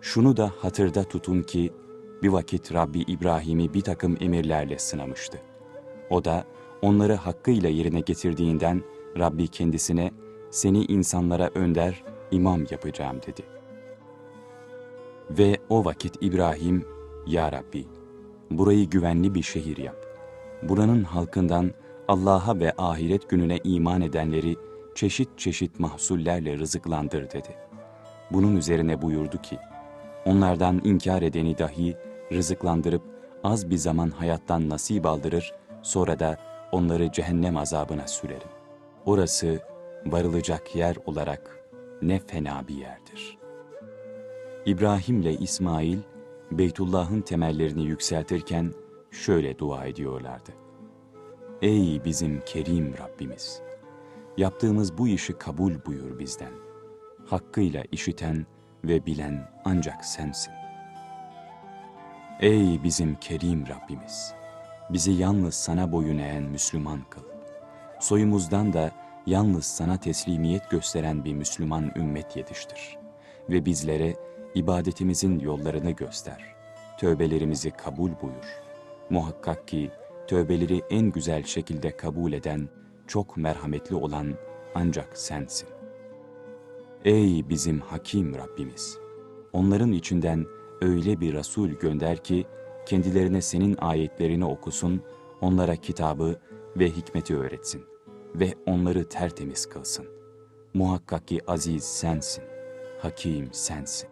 Şunu da hatırda tutun ki bir vakit Rabbi İbrahim'i bir takım emirlerle sınamıştı. O da onları hakkıyla yerine getirdiğinden Rabbi kendisine seni insanlara önder, imam yapacağım dedi. Ve o vakit İbrahim, Ya Rabbi, burayı güvenli bir şehir yap. Buranın halkından Allah'a ve ahiret gününe iman edenleri çeşit çeşit mahsullerle rızıklandır dedi. Bunun üzerine buyurdu ki, onlardan inkar edeni dahi rızıklandırıp az bir zaman hayattan nasip aldırır, sonra da onları cehennem azabına sürerim. Orası varılacak yer olarak ne fena bir yerdir. İbrahim ile İsmail, Beytullah'ın temellerini yükseltirken şöyle dua ediyorlardı. Ey bizim kerim Rabbimiz! Yaptığımız bu işi kabul buyur bizden. Hakkıyla işiten ve bilen ancak sensin. Ey bizim kerim Rabbimiz! Bizi yalnız sana boyun eğen Müslüman kıl. Soyumuzdan da yalnız sana teslimiyet gösteren bir Müslüman ümmet yetiştir. Ve bizlere ibadetimizin yollarını göster. Tövbelerimizi kabul buyur. Muhakkak ki tövbeleri en güzel şekilde kabul eden, çok merhametli olan ancak sensin. Ey bizim hakim Rabbimiz! Onların içinden öyle bir Resul gönder ki, kendilerine senin ayetlerini okusun, onlara kitabı ve hikmeti öğretsin ve onları tertemiz kılsın. Muhakkak ki aziz sensin, hakim sensin.